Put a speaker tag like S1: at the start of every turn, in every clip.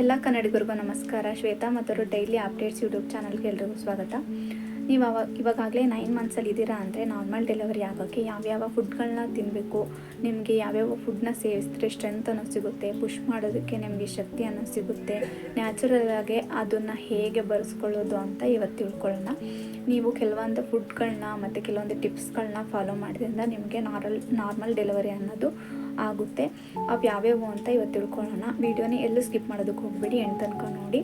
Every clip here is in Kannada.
S1: ಎಲ್ಲ ಕನ್ನಡಿಗರಿಗೂ ನಮಸ್ಕಾರ. ಶ್ವೇತಾ ಮತ್ತವರು ಡೈಲಿ ಅಪ್ಡೇಟ್ಸ್ ಯೂಟ್ಯೂಬ್ ಚಾನಲ್ಗೆ ಎಲ್ರಿಗೂ ಸ್ವಾಗತ. ನೀವು ಅವಾಗ ಇವಾಗಾಗಲೇ ನೈನ್ ಮಂತ್ಸಲ್ಲಿ ಇದ್ದೀರಾ ಅಂದರೆ ನಾರ್ಮಲ್ ಡೆಲಿವರಿ ಆಗೋಕ್ಕೆ ಯಾವ್ಯಾವ ಫುಡ್ಗಳನ್ನ ತಿನ್ನಬೇಕು ನಿಮಗೆ ಯಾವ್ಯಾವ ಫುಡ್ನ ಸೇವಿಸಿದ್ರೆ ಸ್ಟ್ರೆಂತ್ ಅನ್ನೋ ಸಿಗುತ್ತೆ ಪುಷ್ ಮಾಡೋದಕ್ಕೆ ನಿಮಗೆ ಶಕ್ತಿ ಅನ್ನೋ ಸಿಗುತ್ತೆ ನ್ಯಾಚುರಲ್ ಅದನ್ನು ಹೇಗೆ ಬರೆಸ್ಕೊಳ್ಳೋದು ಅಂತ ಇವತ್ತು ತಿಳ್ಕೊಳ್ಳೋಣ. ನೀವು ಕೆಲವೊಂದು ಫುಡ್ಗಳನ್ನ ಮತ್ತು ಕೆಲವೊಂದು ಟಿಪ್ಸ್ಗಳನ್ನ ಫಾಲೋ ಮಾಡೋದ್ರಿಂದ ನಿಮಗೆ ನಾರ್ಮಲ್ ನಾರ್ಮಲ್ ಡೆಲಿವರಿ ಅನ್ನೋದು ಆಗುತ್ತೆ. ಅವು ಯಾವ್ಯಾವು ಅಂತ ಇವತ್ತು ತಿಳ್ಕೊಳ್ಳೋಣ. ವೀಡಿಯೋನೇ ಎಲ್ಲೂ ಸ್ಕಿಪ್ ಮಾಡೋದಕ್ಕೆ ಹೋಗಬೇಡಿ, ಎಂಡ್ ತನಕ ನೋಡಿ.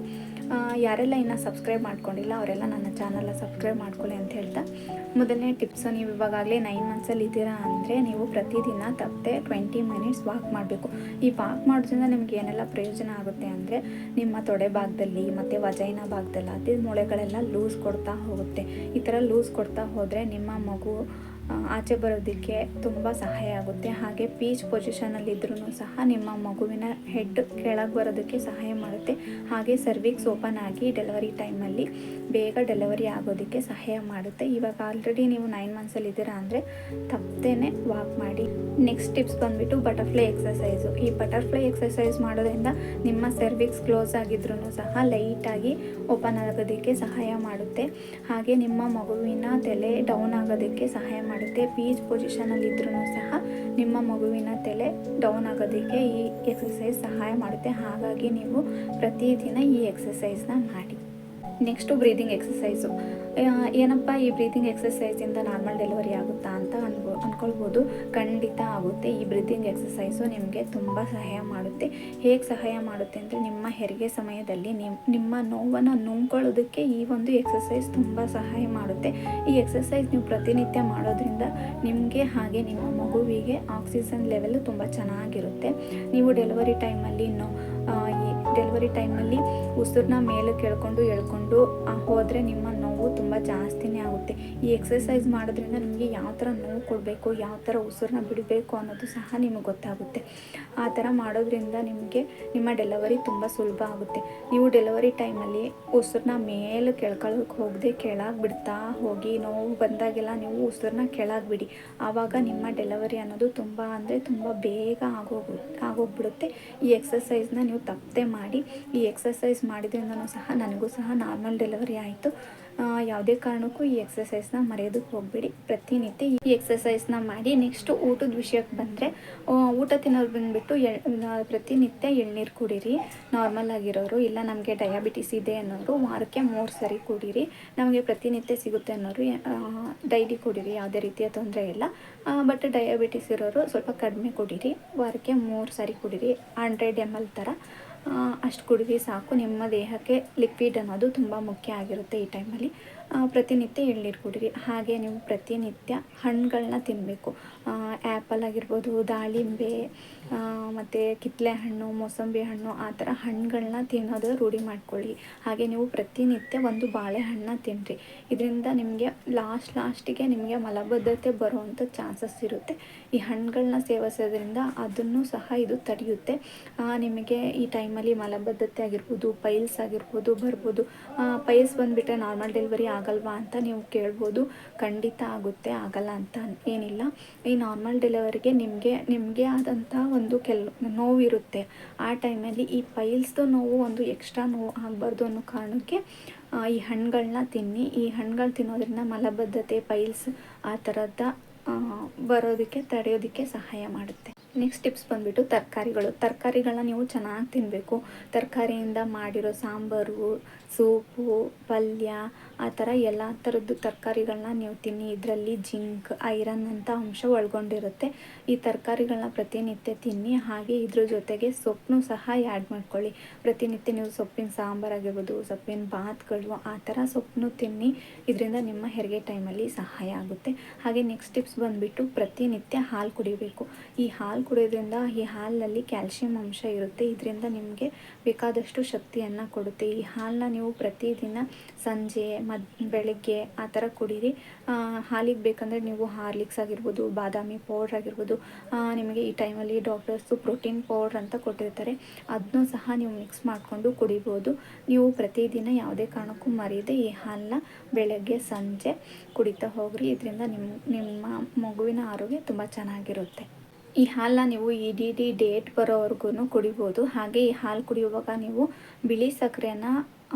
S1: ಯಾರೆಲ್ಲ ಇನ್ನೂ ಸಬ್ಸ್ಕ್ರೈಬ್ ಮಾಡ್ಕೊಂಡಿಲ್ಲ, ಅವರೆಲ್ಲ ನನ್ನ ಚಾನಲ್ನ ಸಬ್ಸ್ಕ್ರೈಬ್ ಮಾಡ್ಕೊಳ್ಳಿ ಅಂತ ಹೇಳ್ತಾ. ಮೊದಲನೇ ಟಿಪ್ಸು, ನೀವು ಇವಾಗಲೇ ನೈನ್ ಮಂತ್ಸಲ್ಲಿ ಇದ್ದೀರಾ ಅಂದರೆ ನೀವು ಪ್ರತಿದಿನ ತಪ್ಪದೆ ಟ್ವೆಂಟಿ ಮಿನಿಟ್ಸ್ ವಾಕ್ ಮಾಡಬೇಕು. ಈ ವಾಕ್ ಮಾಡೋದ್ರಿಂದ ನಿಮ್ಗೆ ಏನೆಲ್ಲ ಪ್ರಯೋಜನ ಆಗುತ್ತೆ ಅಂದರೆ ನಿಮ್ಮ ತೊಡೆ ಭಾಗದಲ್ಲಿ ಮತ್ತು ವಜೈನ ಭಾಗದಲ್ಲಿ, ಅದೇ ಮೊಳೆಗಳೆಲ್ಲ ಲೂಸ್ ಕೊಡ್ತಾ ಹೋಗುತ್ತೆ. ಈ ಥರ ಲೂಸ್ ಕೊಡ್ತಾ ಹೋದರೆ ನಿಮ್ಮ ಮಗು ಆಚೆ ಬರೋದಕ್ಕೆ ತುಂಬ ಸಹಾಯ ಆಗುತ್ತೆ. ಹಾಗೆ ಪೀಚ್ ಪೊಸಿಷನಲ್ಲಿದ್ರೂ ಸಹ ನಿಮ್ಮ ಮಗುವಿನ ಹೆಡ್ ಕೆಳಗೆ ಬರೋದಕ್ಕೆ ಸಹಾಯ ಮಾಡುತ್ತೆ. ಹಾಗೆ ಸರ್ವಿಕ್ಸ್ ಓಪನ್ ಆಗಿ ಡೆಲಿವರಿ ಟೈಮಲ್ಲಿ ಬೇಗ ಡೆಲಿವರಿ ಆಗೋದಕ್ಕೆ ಸಹಾಯ ಮಾಡುತ್ತೆ. ಇವಾಗ ಆಲ್ರೆಡಿ ನೀವು ನೈನ್ ಮಂತ್ಸಲ್ಲಿ ಇದ್ದೀರಾ ಅಂದರೆ ತಪ್ಪದೇ ವಾಕ್ ಮಾಡಿ. ನೆಕ್ಸ್ಟ್ ಟಿಪ್ಸ್ ಬಂದುಬಿಟ್ಟು ಬಟರ್ಫ್ಲೈ ಎಕ್ಸಸೈಸು ಈ ಬಟರ್ಫ್ಲೈ ಎಕ್ಸಸೈಸ್ ಮಾಡೋದ್ರಿಂದ ನಿಮ್ಮ ಸರ್ವಿಕ್ಸ್ ಕ್ಲೋಸ್ ಆಗಿದ್ರೂ ಸಹ ಲೈಟಾಗಿ ಓಪನ್ ಆಗೋದಕ್ಕೆ ಸಹಾಯ ಮಾಡುತ್ತೆ. ಹಾಗೆ ನಿಮ್ಮ ಮಗುವಿನ ತಲೆ ಡೌನ್ ಆಗೋದಕ್ಕೆ ಸಹಾಯ ಮಾಡುತ್ತೆ ಪೀಚ್ ಪೊಸಿಷನಲ್ಲಿದ್ರೂ ಸಹ ನಿಮ್ಮ ಮಗುವಿನ ತಲೆ ಡೌನ್ ಆಗೋದಕ್ಕೆ ಈ ಎಕ್ಸಸೈಸ್ ಸಹಾಯ ಮಾಡುತ್ತೆ. ಹಾಗಾಗಿ ನೀವು ಪ್ರತಿದಿನ ಈ ಎಕ್ಸಸೈಸ್ನ ಮಾಡಿ. ನೆಕ್ಸ್ಟು ಬ್ರೀದಿಂಗ್ ಎಕ್ಸಸೈಸು ಏನಪ್ಪ, ಈ ಬ್ರೀತಿಂಗ್ ಎಕ್ಸಸೈಸಿಂದ ನಾರ್ಮಲ್ ಡೆಲಿವರಿ ಆಗುತ್ತಾ ಅಂತ ಅನ್ಬೋ ಅಂದ್ಕೊಳ್ಬೋದು ಖಂಡಿತ ಆಗುತ್ತೆ. ಈ ಬ್ರೀತಿಂಗ್ ಎಕ್ಸಸೈಸು ನಿಮಗೆ ತುಂಬ ಸಹಾಯ ಮಾಡುತ್ತೆ. ಹೇಗೆ ಸಹಾಯ ಮಾಡುತ್ತೆ ಅಂದರೆ ನಿಮ್ಮ ಹೆರಿಗೆ ಸಮಯದಲ್ಲಿ ನಿಮ್, ನಿಮ್ಮ ನೋವನ್ನು ನುಂಗ್ಕೊಳ್ಳೋದಕ್ಕೆ ಈ ಒಂದು ಎಕ್ಸಸೈಸ್ ತುಂಬ ಸಹಾಯ ಮಾಡುತ್ತೆ. ಈ ಎಕ್ಸಸೈಸ್ ನೀವು ಪ್ರತಿನಿತ್ಯ ಮಾಡೋದ್ರಿಂದ ನಿಮಗೆ ಹಾಗೆ ನಿಮ್ಮ ಮಗುವಿಗೆ ಆಕ್ಸಿಜನ್ ಲೆವೆಲ್ ತುಂಬ ಚೆನ್ನಾಗಿರುತ್ತೆ. ನೀವು ಡೆಲಿವರಿ ಟೈಮಲ್ಲಿ ಇನ್ನು ಡೆಲಿವರಿ ಟೈಮಲ್ಲಿ ಉಸಿರನ್ನ ಮೇಲೆ ಕೇಳ್ಕೊಂಡು ಎಳ್ಕೊಂಡು ಹೋದರೆ ನಿಮ್ಮ ಜಾಸ್ತಿನೇ ಆಗುತ್ತೆ. ಈ ಎಕ್ಸಸೈಸ್ ಮಾಡೋದ್ರಿಂದ ನಿಮಗೆ ಯಾವ ಥರ ನೋವು ಕೊಡಬೇಕು, ಯಾವ ಥರ ಉಸಿರನ್ನ ಬಿಡಬೇಕು ಅನ್ನೋದು ಸಹ ನಿಮಗೆ ಗೊತ್ತಾಗುತ್ತೆ. ಆ ಥರ ಮಾಡೋದ್ರಿಂದ ನಿಮಗೆ ನಿಮ್ಮ ಡೆಲಿವರಿ ತುಂಬ ಸುಲಭ ಆಗುತ್ತೆ. ನೀವು ಡೆಲಿವರಿ ಟೈಮಲ್ಲಿ ಉಸಿರನ್ನ ಮೇಲೆ ಕೆಳ್ಕೊಳ್ಳೋಕೆ ಹೋಗದೆ ಕೆಳಗೆ ಬಿಡ್ತಾ ಹೋಗಿ, ನೋವು ಬಂದಾಗೆಲ್ಲ ನೀವು ಉಸಿರನ್ನ ಕೆಳಗೆ ಬಿಡಿ ಆವಾಗ ನಿಮ್ಮ ಡೆಲಿವರಿ ಅನ್ನೋದು ತುಂಬ ಅಂದರೆ ತುಂಬ ಬೇಗ ಆಗೋಗಿ, ಆಗೋಗ್ಬಿಡುತ್ತೆ. ಈ ಎಕ್ಸಸೈಸ್ನ ನೀವು ತಪ್ಪದೆ ಮಾಡಿ, ಈ ಎಕ್ಸಸೈಸ್ ಮಾಡಿದ್ರಿಂದನೂ ಸಹ ನನಗೂ ಸಹ ನಾರ್ಮಲ್ ಡೆಲಿವರಿ ಆಯಿತು. ಯಾವುದೇ ಕಾರಣಕ್ಕೂ ಈ ಎಕ್ಸಸೈಸ್ನ ಮರೆಯೋದಕ್ಕೆ ಹೋಗಬೇಡಿ. ಪ್ರತಿನಿತ್ಯ ಈ ಎಕ್ಸಸೈಸ್ನ ಮಾಡಿ ನೆಕ್ಸ್ಟ್ ಊಟದ ವಿಷಯಕ್ಕೆ ಬಂದರೆ ಊಟ ತಿನ್ನೋರು ಬಂದುಬಿಟ್ಟು ಎಳ್ ಪ್ರತಿನಿತ್ಯ ಎಳ್ನೀರು ಕುಡೀರಿ. ನಾರ್ಮಲ್ ಆಗಿರೋರು ಇಲ್ಲ ನಮಗೆ ಡಯಾಬಿಟಿಸ್ ಇದೆ ಅನ್ನೋರು ವಾರಕ್ಕೆ ಮೂರು ಸರಿ ಕುಡೀರಿ. ನಮಗೆ ಪ್ರತಿನಿತ್ಯ ಸಿಗುತ್ತೆ ಅನ್ನೋರು ಡೈಲಿ ಕುಡೀರಿ, ಯಾವುದೇ ರೀತಿಯ ತೊಂದರೆ ಇಲ್ಲ. ಬಟ್ ಡಯಾಬಿಟಿಸ್ ಇರೋರು ಸ್ವಲ್ಪ ಕಡಿಮೆ ಕುಡೀರಿ. ವಾರಕ್ಕೆ ಮೂರು ಸಾರಿ ಕುಡೀರಿ. ಹಂಡ್ರೆಡ್ ಎಂ ಎಲ್ ಥರ ಅಷ್ಟು ಕುಡಿದ್ರೆ ಸಾಕು. ನಿಮ್ಮ ದೇಹಕ್ಕೆ ಲಿಕ್ವಿಡ್ ಅನ್ನೋದು ತುಂಬ ಮುಖ್ಯ ಆಗಿರುತ್ತೆ ಈ ಟೈಮಲ್ಲಿ ಪ್ರತಿನಿತ್ಯ ಎಳ್ನೀರು ಕುಡಿರಿ. ಹಾಗೆ ನೀವು ಪ್ರತಿನಿತ್ಯ ಹಣ್ಣುಗಳನ್ನ ತಿನ್ನಬೇಕು ಆ್ಯಪಲ್ ಆಗಿರ್ಬೋದು, ದಾಳಿಂಬೆ ಮತ್ತು ಕಿತ್ತಳೆ ಹಣ್ಣು, ಮೋಸಂಬಿ ಹಣ್ಣು, ಆ ಥರ ಹಣ್ಣುಗಳನ್ನ ತಿನ್ನೋದು ರೂಢಿ ಮಾಡ್ಕೊಳ್ಳಿ. ಹಾಗೆ ನೀವು ಪ್ರತಿನಿತ್ಯ ಒಂದು ಬಾಳೆಹಣ್ಣನ್ನ ತಿನ್ನಿರಿ ಇದರಿಂದ ನಿಮಗೆ ಲಾಸ್ಟ್ ಲಾಸ್ಟಿಗೆ ನಿಮಗೆ ಮಲಬದ್ಧತೆ ಬರುವಂಥ ಚಾನ್ಸಸ್ ಇರುತ್ತೆ. ಈ ಹಣ್ಣುಗಳನ್ನ ಸೇವಿಸೋದ್ರಿಂದ ಅದನ್ನು ಸಹ ಇದು ತಡೆಯುತ್ತೆ. ನಿಮಗೆ ಈ ಟೈಮಲ್ಲಿ ಮಲಬದ್ಧತೆ ಆಗಿರ್ಬೋದು ಪೈಲ್ಸ್ ಆಗಿರ್ಬೋದು ಬರ್ಬೋದು. ಪೈಲ್ಸ್ ಬಂದುಬಿಟ್ರೆ ನಾರ್ಮಲ್ ಡೆಲಿವರಿ ಆಗಲ್ವಾ ಅಂತ ನೀವು ಕೇಳ್ಬೋದು. ಖಂಡಿತ ಆಗುತ್ತೆ, ಆಗಲ್ಲ ಅಂತ ಏನಿಲ್ಲ. ಈ ನಾರ್ಮಲ್ ಡೆಲಿವರಿಗೆ ನಿಮಗೆ ನಿಮಗೆ ಆದಂಥ ಒಂದು ಕೆಲ್, ನೋವಿರುತ್ತೆ. ಆ ಟೈಮಲ್ಲಿ ಈ ಪೈಲ್ಸ್ದು ನೋವು ಒಂದು ಎಕ್ಸ್ಟ್ರಾ ನೋವು ಆಗಬಾರ್ದು ಅನ್ನೋ ಕಾರಣಕ್ಕೆ ಈ ಹಣ್ಣುಗಳನ್ನ ತಿನ್ನಿ. ಈ ಹಣ್ಣುಗಳು ತಿನ್ನೋದ್ರಿಂದ ಮಲಬದ್ಧತೆ, ಪೈಲ್ಸ್ ಆ ಥರದ ಬರೋದಕ್ಕೆ, ತಡೆಯೋದಕ್ಕೆ ಸಹಾಯ ಮಾಡುತ್ತೆ. ನೆಕ್ಸ್ಟ್ ಟಿಪ್ಸ್ ಬಂದುಬಿಟ್ಟು ತರಕಾರಿಗಳು. ತರಕಾರಿಗಳನ್ನ ನೀವು ಚೆನ್ನಾಗಿ ತಿನ್ನಬೇಕು ತರಕಾರಿಯಿಂದ ಮಾಡಿರೋ ಸಾಂಬಾರು, ಸೂಪು, ಪಲ್ಯ, ಆ ಥರ ಎಲ್ಲ ಥರದ್ದು ತರಕಾರಿಗಳನ್ನ ನೀವು ತಿನ್ನಿ. ಇದರಲ್ಲಿ ಜಿಂಕ್, ಐರನ್ ಅಂತ ಅಂಶ ಒಳಗೊಂಡಿರುತ್ತೆ. ಈ ತರಕಾರಿಗಳನ್ನ ಪ್ರತಿನಿತ್ಯ ತಿನ್ನಿ. ಹಾಗೆ ಇದ್ರ ಜೊತೆಗೆ ಸೊಪ್ಪನ್ನು ಸಹ ಆ್ಯಡ್ ಮಾಡ್ಕೊಳ್ಳಿ. ಪ್ರತಿನಿತ್ಯ ನೀವು ಸೊಪ್ಪಿನ ಸಾಂಬಾರು ಆಗಿರ್ಬೋದು, ಸೊಪ್ಪಿನ ಬಾತ್ಗಳು ಆ ಥರ ಸೊಪ್ಪನ್ನು ತಿನ್ನಿ. ಇದರಿಂದ ನಿಮ್ಮ ಹೆರಿಗೆ ಟೈಮಲ್ಲಿ ಸಹಾಯ ಆಗುತ್ತೆ. ಹಾಗೆ ನೆಕ್ಸ್ಟ್ ಟಿಪ್ಸ್ ಬಂದುಬಿಟ್ಟು ಪ್ರತಿನಿತ್ಯ ಹಾಲು ಕುಡಿಬೇಕು. ಈ ಹಾಲು ಕುಡಿಯೋದ್ರಿಂದ ಈ ಹಾಲಿನಲ್ಲಿ ಕ್ಯಾಲ್ಶಿಯಂ ಅಂಶ ಇರುತ್ತೆ. ಇದರಿಂದ ನಿಮಗೆ ಬೇಕಾದಷ್ಟು ಶಕ್ತಿಯನ್ನು ಕೊಡುತ್ತೆ. ಈ ಹಾಲನ್ನ ನೀವು ಪ್ರತಿದಿನ ಸಂಜೆ, ಮದ್, ಬೆಳಗ್ಗೆ ಆ ಥರ ಕುಡೀರಿ. ಹಾಲಿಗೆ ಬೇಕಂದರೆ ನೀವು ಹಾರ್ಲಿಕ್ಸ್ ಆಗಿರ್ಬೋದು, ಬಾದಾಮಿ ಪೌಡ್ರ್ ಆಗಿರ್ಬೋದು ನಿಮಗೆ ಈ ಟೈಮಲ್ಲಿ ಡಾಕ್ಟರ್ಸು ಪ್ರೋಟೀನ್ ಪೌಡ್ರ್ ಅಂತ ಕೊಟ್ಟಿರ್ತಾರೆ. ಅದನ್ನೂ ಸಹ ನೀವು ಮಿಕ್ಸ್ ಮಾಡಿಕೊಂಡು ಕುಡಿಬೋದು. ನೀವು ಪ್ರತಿದಿನ ಯಾವುದೇ ಕಾರಣಕ್ಕೂ ಮರೆಯದೆ ಈ ಹಾಲನ್ನ ಬೆಳಗ್ಗೆ, ಸಂಜೆ ಕುಡಿತಾ ಹೋಗ್ರಿ. ಇದರಿಂದ ನಿಮ್ಮ ನಿಮ್ಮ ಮಗುವಿನ ಆರೋಗ್ಯ ತುಂಬ ಚೆನ್ನಾಗಿರುತ್ತೆ. ಈ ಹಾಲನ್ನ ನೀವು ಇ ಡಿ ಡಿ ಡೇಟ್ ಬರೋವರೆಗೂ ಕುಡಿಬೋದು. ಹಾಗೆ ಈ ಹಾಲು ಕುಡಿಯುವಾಗ ನೀವು ಬಿಳಿ ಸಕ್ಕರೆನ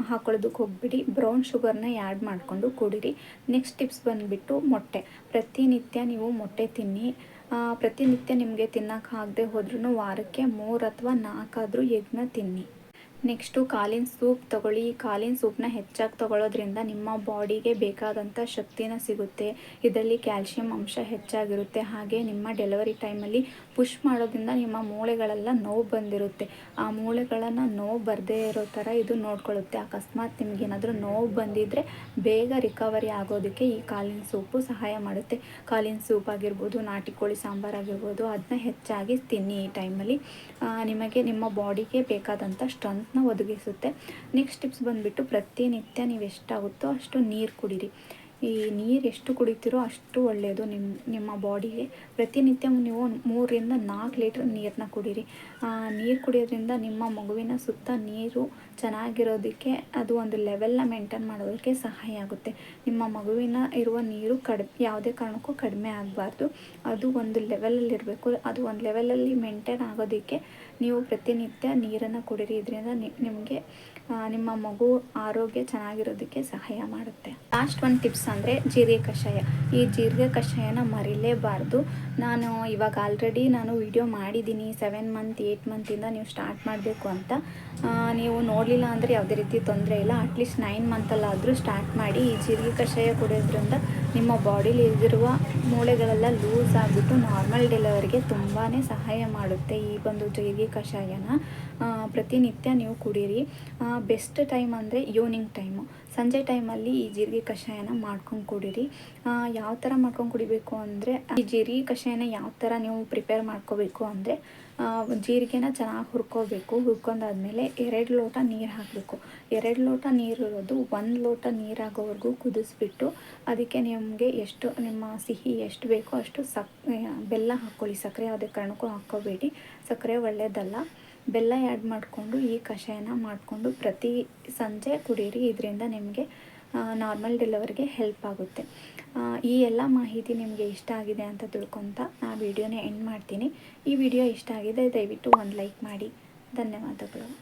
S1: ಹಾಕೊಳ್ಳೋದಕ್ಕೆ ಹೋಗ್ಬಿಡಿ. ಬ್ರೌನ್ ಶುಗರ್ನ ಆ್ಯಡ್ ಮಾಡಿಕೊಂಡು ಕುಡೀರಿ. ನೆಕ್ಸ್ಟ್ ಟಿಪ್ಸ್ ಬಂದುಬಿಟ್ಟು ಮೊಟ್ಟೆ. ಪ್ರತಿನಿತ್ಯ ನೀವು ಮೊಟ್ಟೆ ತಿನ್ನಿ. ಪ್ರತಿನಿತ್ಯ ನಿಮಗೆ ತಿನ್ನೋಕ್ಕಾಗದೆ ಹೋದ್ರೂ ವಾರಕ್ಕೆ ಮೂರು ಅಥವಾ ನಾಲ್ಕಾದರೂ ಎಗ್ನ ತಿನ್ನಿ. ನೆಕ್ಸ್ಟು ಕಾಲಿನ ಸೂಪ್ ತಗೊಳ್ಳಿ. ಕಾಲಿನ ಸೂಪ್ನ ಹೆಚ್ಚಾಗಿ ತಗೊಳ್ಳೋದ್ರಿಂದ ನಿಮ್ಮ ಬಾಡಿಗೆ ಬೇಕಾದಂಥ ಶಕ್ತಿನ ಸಿಗುತ್ತೆ. ಇದರಲ್ಲಿ ಕ್ಯಾಲ್ಶಿಯಂ ಅಂಶ ಹೆಚ್ಚಾಗಿರುತ್ತೆ. ಹಾಗೆ ನಿಮ್ಮ ಡೆಲಿವರಿ ಟೈಮಲ್ಲಿ ಪುಷ್ ಮಾಡೋದ್ರಿಂದ ನಿಮ್ಮ ಮೂಳೆಗಳೆಲ್ಲ ನೋವು ಬಂದಿರುತ್ತೆ. ಆ ಮೂಳೆಗಳನ್ನು ನೋವು ಬರದೇ ಇರೋ ಥರ ಇದು ನೋಡ್ಕೊಳ್ಳುತ್ತೆ. ಅಕಸ್ಮಾತ್ ನಿಮಗೇನಾದರೂ ನೋವು ಬಂದಿದ್ದರೆ ಬೇಗ ರಿಕವರಿ ಆಗೋದಕ್ಕೆ ಈ ಕಾಲಿನ ಸೂಪು ಸಹಾಯ ಮಾಡುತ್ತೆ. ಕಾಲಿನ ಸೂಪ್ ಆಗಿರ್ಬೋದು, ನಾಟಿ ಕೋಳಿ ಸಾಂಬಾರು ಆಗಿರ್ಬೋದು ಅದನ್ನ ಹೆಚ್ಚಾಗಿ ತಿನ್ನಿ ಈ ಟೈಮಲ್ಲಿ. ನಿಮಗೆ ನಿಮ್ಮ ಬಾಡಿಗೆ ಬೇಕಾದಂಥ ಸ್ಟ್ರೆಂತ್ನ ಒದಗಿಸುತ್ತೆ. ನೆಕ್ಸ್ಟ್ ಟಿಪ್ಸ್ ಬಂದುಬಿಟ್ಟು ಪ್ರತಿನಿತ್ಯ ನೀವು ಎಷ್ಟಾಗುತ್ತೋ ಅಷ್ಟು ನೀರು ಕುಡೀರಿ. ಈ ನೀರು ಎಷ್ಟು ಕುಡಿತೀರೋ ಅಷ್ಟು ಒಳ್ಳೆಯದು ನಿಮ್ಮ ನಿಮ್ಮ ಬಾಡಿಗೆ. ಪ್ರತಿನಿತ್ಯ ನೀವು ಮೂರರಿಂದ ನಾಲ್ಕು ಲೀಟ್ರ್ ನೀರನ್ನ ಕುಡೀರಿ. ನೀರು ಕುಡಿಯೋದ್ರಿಂದ ನಿಮ್ಮ ಮಗುವಿನ ಸುತ್ತ ನೀರು ಚೆನ್ನಾಗಿರೋದಕ್ಕೆ ಅದು ಒಂದು ಲೆವೆಲ್ನ ಮೇಂಟೈನ್ ಮಾಡೋದಕ್ಕೆ ಸಹಾಯ ಆಗುತ್ತೆ. ನಿಮ್ಮ ಮಗುವಿನ ಇರುವ ನೀರು ಕಡಿಮೆ ಯಾವುದೇ ಕಾರಣಕ್ಕೂ ಕಡಿಮೆ ಆಗಬಾರ್ದು. ಅದು ಒಂದು ಲೆವೆಲಲ್ಲಿರಬೇಕು ಅದು ಒಂದು ಲೆವೆಲಲ್ಲಿ ಮೇಂಟೈನ್ ಆಗೋದಕ್ಕೆ ನೀವು ಪ್ರತಿನಿತ್ಯ ನೀರನ್ನು ಕುಡಿರಿ. ಇದರಿಂದ ನಿಮಗೆ ನಿಮ್ಮ ಮಗು ಆರೋಗ್ಯ ಚೆನ್ನಾಗಿರೋದಕ್ಕೆ ಸಹಾಯ ಮಾಡುತ್ತೆ. ಲಾಸ್ಟ್ ಒಂದು ಟಿಪ್ಸ್ ಅಂದರೆ ಜೀರಿಗೆ ಕಷಾಯ. ಈ ಜೀರಿಗೆ ಕಷಾಯನ ಮರಿಲೇಬಾರ್ದು. ನಾನು ಇವಾಗ ಆಲ್ರೆಡಿ ನಾನು ವಿಡಿಯೋ ಮಾಡಿದ್ದೀನಿ. ಸೆವೆನ್ ಮಂತ್ ಏಯ್ಟ್ ಮಂತಿಂದ ನೀವು ಸ್ಟಾರ್ಟ್ ಮಾಡಬೇಕು ಅಂತ. ನೀವು ನೋಡಲಿಲ್ಲ ಅಂದರೆ ಯಾವುದೇ ರೀತಿ ತೊಂದರೆ ಇಲ್ಲ. ಅಟ್ಲೀಸ್ಟ್ ನೈನ್ ಮಂತಲ್ಲಾದರೂ ಸ್ಟಾರ್ಟ್ ಮಾಡಿ ಈ ಜೀರಿಗೆ ಕಷಾಯ ಕುಡಿಯೋದ್ರಿಂದ ನಿಮ್ಮ ಬಾಡಿಲಿ ಇರುವ ಮೂಳೆಗಳೆಲ್ಲ ಲೂಸ್ ಆಗಿಬಿಟ್ಟು ನಾರ್ಮಲ್ ಡೆಲಿವರಿಗೆ ತುಂಬಾ ಸಹಾಯ ಮಾಡುತ್ತೆ ಈ ಒಂದು ಜೀರಿಗೆ ಕಷಾಯನ. ಪ್ರತಿನಿತ್ಯ ನೀವು ಕುಡೀರಿ. ಬೆಸ್ಟ್ ಟೈಮ್ ಅಂದರೆ ಈವ್ನಿಂಗ್ ಟೈಮು ಸಂಜೆ ಟೈಮಲ್ಲಿ ಈ ಜೀರಿಗೆ ಕಷಾಯನ ಮಾಡ್ಕೊಂಡು ಕುಡೀರಿ. ಯಾವ ಥರ ಮಾಡ್ಕೊಂಡು ಕುಡಿಬೇಕು ಅಂದರೆ, ಈ ಜೀರಿಗೆ ಕಷಾಯನ ಯಾವ ಥರ ನೀವು ಪ್ರಿಪೇರ್ ಮಾಡ್ಕೋಬೇಕು ಅಂದರೆ ಜೀರಿಗೆನ ಚೆನ್ನಾಗಿ ಹುರ್ಕೋಬೇಕು. ಹುರ್ಕೊಂಡಾದ್ಮೇಲೆ ಎರಡು ಲೋಟ ನೀರು ಹಾಕಬೇಕು. ಎರಡು ಲೋಟ ನೀರು ಇರೋದು ಒಂದು ಲೋಟ ನೀರಾಗೋವರೆಗೂ ಕುದಿಸ್ಬಿಟ್ಟು ಅದಕ್ಕೆ ನಿಮಗೆ ಎಷ್ಟು, ನಿಮ್ಮ ಸಿಹಿ ಎಷ್ಟು ಬೇಕೋ ಅಷ್ಟು ಸಕ್, ಬೆಲ್ಲ ಹಾಕ್ಕೊಳ್ಳಿ. ಸಕ್ಕರೆ ಯಾವುದೇ ಕಾರಣಕ್ಕೂ ಹಾಕ್ಕೋಬೇಡಿ. ಸಕ್ಕರೆ ಒಳ್ಳೆಯದಲ್ಲ ಬೆಲ್ಲ ಆ್ಯಡ್ ಮಾಡಿಕೊಂಡು ಈ ಕಷಾಯನ ಮಾಡಿಕೊಂಡು ಪ್ರತಿ ಸಂಜೆ ಕುಡೀರಿ, ಇದರಿಂದ ನಿಮಗೆ ನಾರ್ಮಲ್ ಡೆಲಿವರಿಗೆ ಹೆಲ್ಪ್ ಆಗುತ್ತೆ. ಈ ಎಲ್ಲ ಮಾಹಿತಿ ನಿಮಗೆ ಇಷ್ಟ ಆಗಿದೆ ಅಂತ ತಿಳ್ಕೊತ ನಾ ವಿಡಿಯೋನ ಎಂಡ್ ಮಾಡ್ತೀನಿ. ಈ ವಿಡಿಯೋ ಇಷ್ಟ ಆಗಿದೆ ದಯವಿಟ್ಟು ಒಂದು ಲೈಕ್ ಮಾಡಿ. ಧನ್ಯವಾದಗಳು.